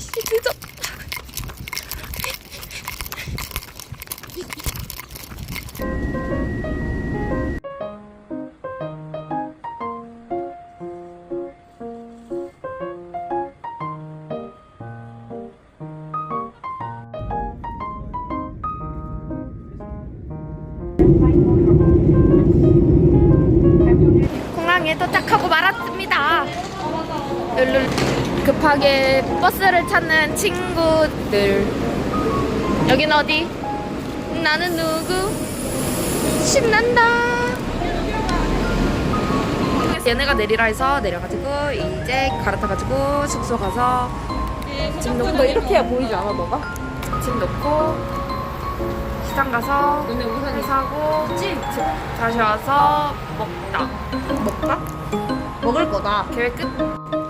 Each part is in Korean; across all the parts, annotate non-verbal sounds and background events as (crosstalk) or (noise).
늦어. 공항에 도착하고 말았습니다. 급하게 버스를 찾는 친구들. 여긴 어디? 나는 누구? 신난다. 얘네가 내리라 해서 내려가지고 이제 갈아타가지고 숙소 가서 짐 놓고 너 이렇게 해야 보이지 않아 너가? 짐 놓고 시장 가서 회 사고 집 다시 와서 먹다. 먹다? 먹을 거다. 계획 끝.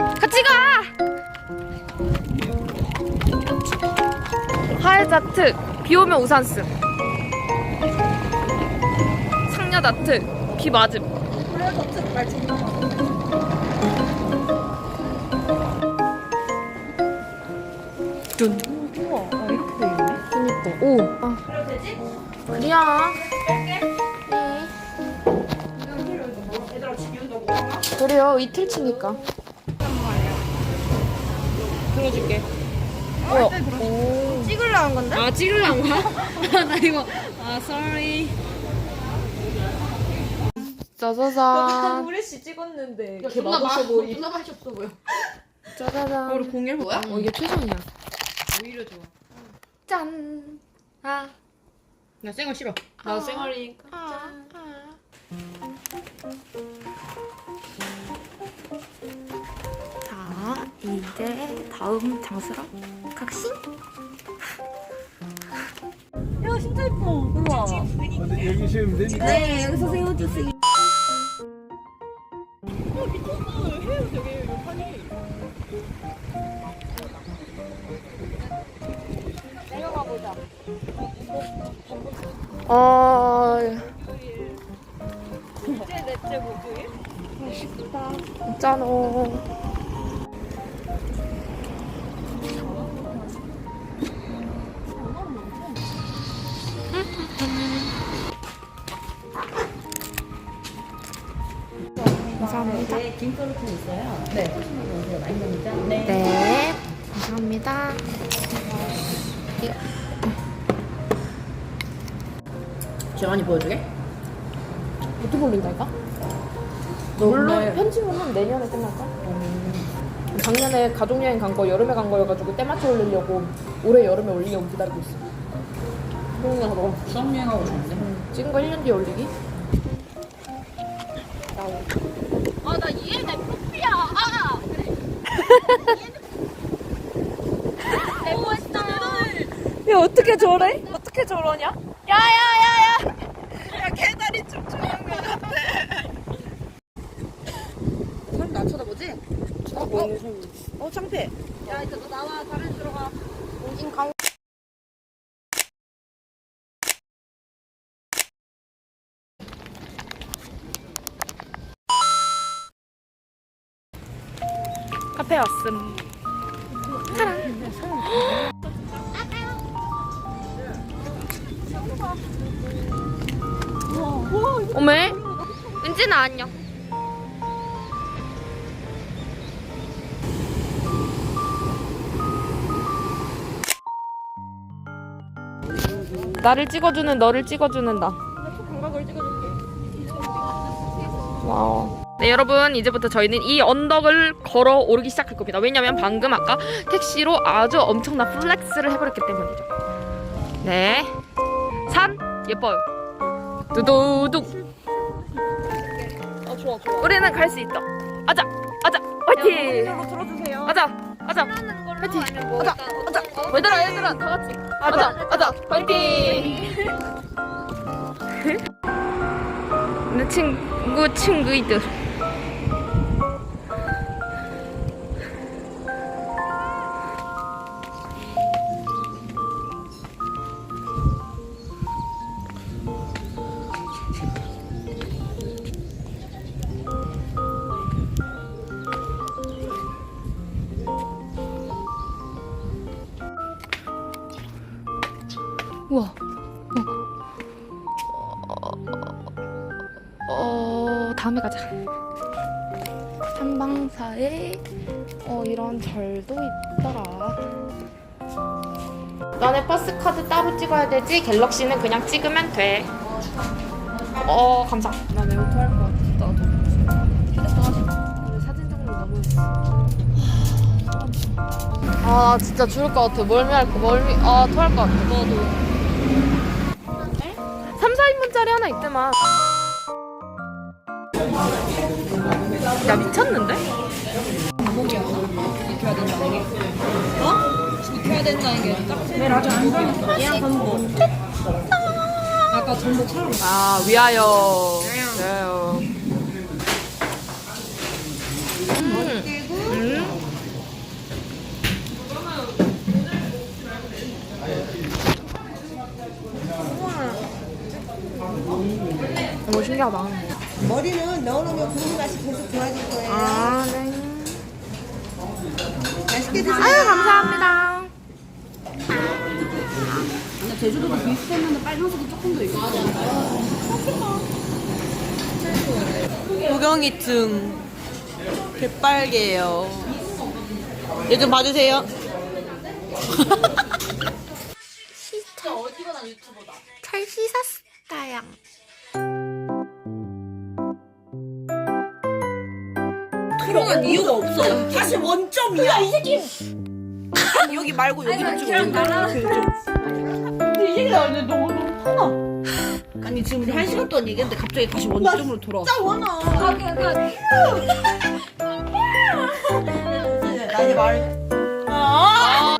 하회자트 비 오면 우산 씀. 상여자트 비 맞음. 둔. 우와, 아, 이렇게 돼 있네. 그니까. 오. 아. 그래야. 네. 그래요 이틀 치니까. 들어줄게. 뭐야? 오. 찍으려는 건데? 아 찍으려는 거야? (laughs) 나 이거 아 sorry. 짜자잔. 후레쉬 찍었는데. 걔 맛없어 보이. 존나 맛있어 보여. 짜자잔. 우리 공일 뭐야? 어 이게 최선이야. 오히려 좋아. 짠. 아. 나 생얼 싫어. 나 생얼이니까. 아. 자, 이제 다음 장소로 각신. 진짜 예뻐. 우와. 여기 세우면 되니까. 네, 여기서 세워주세요. 어. 이제 넷째 목요일? 짜노. 감사합 김가루통 있어요. 네. 많이 먹자. 네. 네, 감사합니다. 재환이 보여주게? 어떻게 올린다니까? 너 물론 편집은 내년에 끝날까? 작년에 가족여행 간 거 여름에 간 거여가지고 때 맞춰 올리려고 올해 여름에 올리려고 기다리고 있어. 그런 거너 수학여행하고 싶은데? 찍은 거 1년 뒤에 올리기? 아, 나 이해네. 뽀삐야. 아! 대박이다. 야 어떻게 저래? 어떻게 저러냐? 야야야야! 사람 나 쳐다보지? 쳐다보는 사람. 어, 창피해. 야, 이제 너 나와. 다른 데로 가. 오긴 강. 카페 왔음. 어메? 은진아 안녕. 나를 찍어주는 너를 찍어주는 나. 와우. 네 여러분 이제부터 저희는 이 언덕을 걸어 오르기 시작할 겁니다. 왜냐면 방금 아까 택시로 아주 엄청난 플렉스를 해버렸기 때문이죠. 네. 산 예뻐요. 두두둑. 아, 좋아, 좋아. 우리는 갈 수 있다. 아자 아자 화이팅. 이걸로 들어주세요. 아자 아자 뭐 아자 아자 얘들아 얘들아 다 같이 아자 아자 화이팅. (laughs) 내 친구 친구이들. 다음에 가자. 삼방사에 어, 이런 절도 있더라. 너네 버스 카드 따로 찍어야 되지? 갤럭시는 그냥 찍으면 돼. 어, 감사. 나 매우 토할 것 같아. 나도. 휴대폰 하지 근데 사진 거 너무 아 진짜 죽을 것 같아 멀미할 거 멀미 아 토할 것 같아 너도 3, 4인분짜리 하나 있더만 야 미쳤는데? 지켜야 된다는 게 짝퉁. 아주 안 좋아. 얘랑 전복. 아까 전복 사람. 아 위하여 위하여 음. 음. 너무 신기하다 머리는 넣어놓으면 국물 맛이 계속 좋아질 거예요. 아, 네. 맛있게 드세요. 아유, 감사합니다. 제주도도 비슷했는데 빨간색이 조금 더 있어. 구경이 등 개빨개요. 얘 좀 봐주세요. 잘 씻었어요. 토론한 이유가 없어. 다시 원점이야. 이 새끼. 아니, 여기 말고 여기를 찍어. 근데 이 새끼 나는데 너무 너무 화나. 아니 지금 우리 한 시간 동안 얘기했는데 갑자기 다시 원점으로 돌아와. 진짜 화나. 나 이제 말. 아. 어.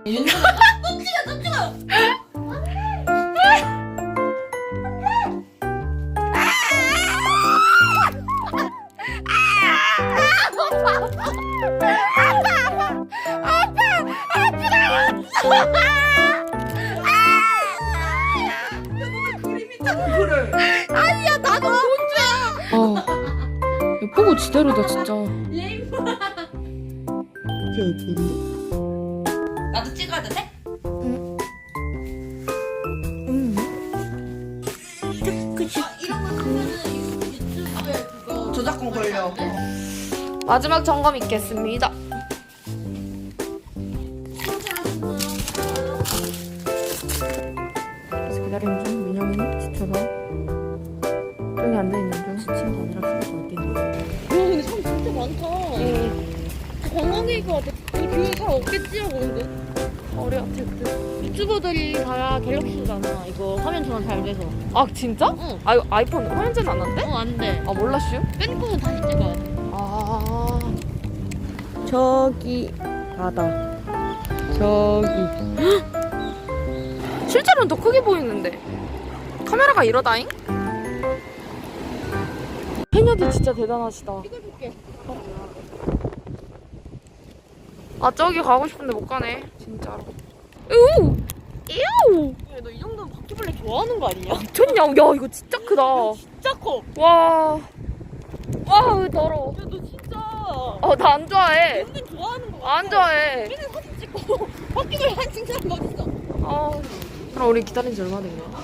예쁘고 지대로다 진짜. 나도 찍어야 돼? 저작권 걸려. 마지막 점검 있겠습니다. 없겠지 하고 근데. 어려 텍트 유튜버들이 다 갤럭시잖아. 이거 화면 전환 잘 돼서. 아 진짜? 응. 아 이거 아이폰 화면제는 안 한대? 어, 안 돼. 아 몰랐슈? 뺀거는 다시 찍어야 돼. 아 저기 바다. 저기. (gasps) 실제로는 더 크게 보이는데 카메라가 이러다잉? 해녀들 진짜 대단하시다 찍어줄게. 아 저기 가고 싶은데 못 가네 진짜로 으우 이우 너이 정도면 바퀴벌레 좋아하는 거 아니냐? (laughs) 미쳤냐 야 이거 진짜 크다 진짜 커. 와 와우 더러워 야, 너 진짜. 어나 안 좋아해 은근 좋아하는 거 같아. 안 좋아해 맨날 사진 찍고 (laughs) 바퀴벌레 한 칭찬 어딨어? 아 그럼 우리 기다린 지 얼마 된 거야?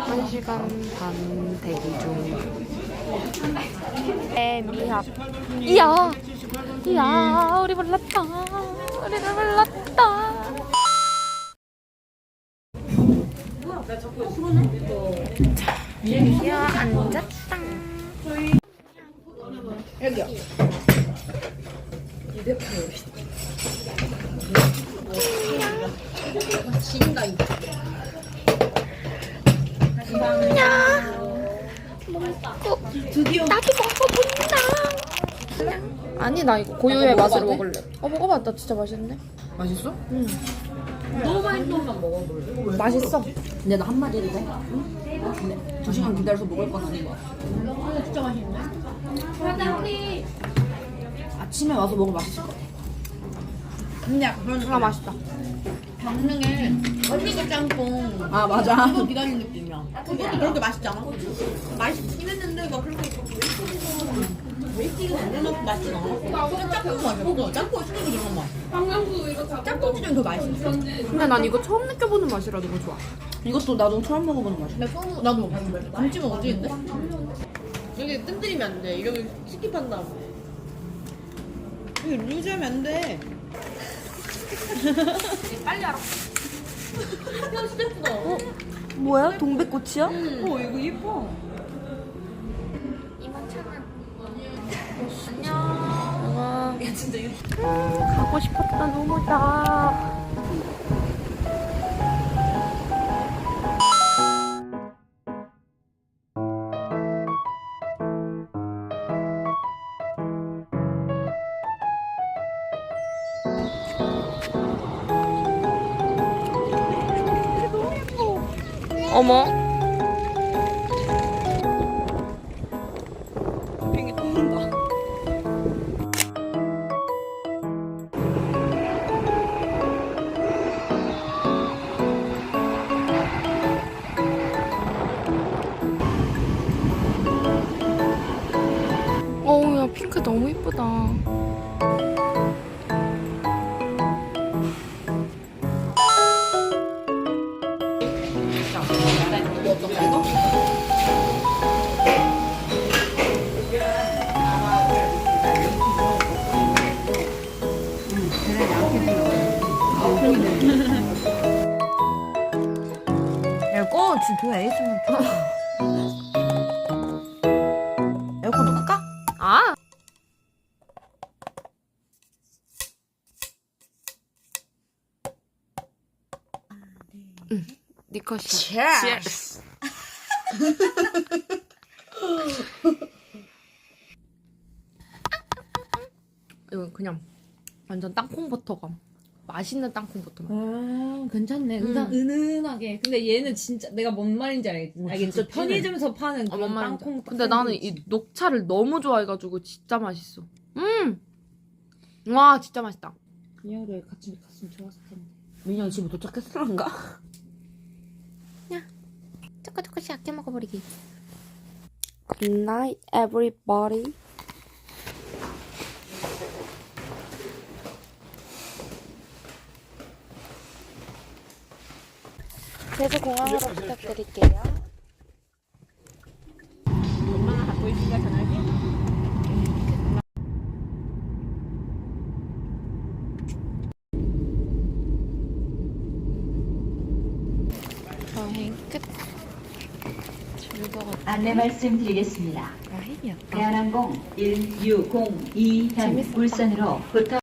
한 시간 반 대기 중 애미합 이야. 이야 우리 몰랐다. 우리를 몰랐다. 자 앉았다 나도 먹어본다. 아니 나 이거 고유의 맛으로 먹을래. 어 먹어봐, 나 진짜 맛있네. 맛있어? 너무 맛있는 건 먹어볼래. 맛있어. 근데 나 한마디 해도 돼? 근데 두 시간 기다려서 먹을 건 아닌 것 같아. 진짜 맛있네. 아침에 와서 먹으면 맛있을 것 같아. 근데 그런 아 맛있다. 강릉에 언니가 짬뽕 아 맞아. 그거 기다리는 느낌이야. 그것도 그렇게 맛있지 않아? 맛있긴 했는데 막 그렇게 맛있진 않아. 짬뽕 맛이야. 그거 짬뽕 그런 맛. 짬뽕 시켜 더 맛있어. 근데 난 이거 처음 느껴보는 맛이라 너무 좋아. 이것도 나도 처음 먹어보는 맛이야. 나 처음 나도 김치 먹어지는데? 여기 뜸들이면 안 돼. 이러면 스킵한 다음에. 이거 루즈하면 안 돼. 빨리 알아. 야 진짜 예쁘다. 뭐야? 동백꽃이야? 어 이거 예뻐. 안녕. 야 진짜 이거. 가고 싶었던 너무다. 어 꺼. 지금 도야 ASMR 에어컨 넣을까? 아. 응, 네 컷이야. Cheers. (laughs) 이건 그냥 완전 땅콩 버터감. 맛있는 땅콩 버터. 아 괜찮네. 은하, 은은하게. 근데 얘는 진짜 내가 뭔 말인지 알겠, 알겠지. 편의점에서 파는 어, 그런 뭔 말인지. 땅콩. 근데 나는 이 녹차를 너무 좋아해가지고 진짜 맛있어. 음. 와 진짜 맛있다. 이하루에 같이 갔으면 좋았을 텐데. 민영이 집에 도착했을란가? 조금 조금씩 아껴 먹어버리기. Good night, everybody. 제주 공항으로 부탁드릴게요. 엄마가 갖고 있으니까 전화기? 여행 끝. 즐거웠다. 안내 말씀드리겠습니다. 여행이었다. 대한항공 1602현 울산으로 부터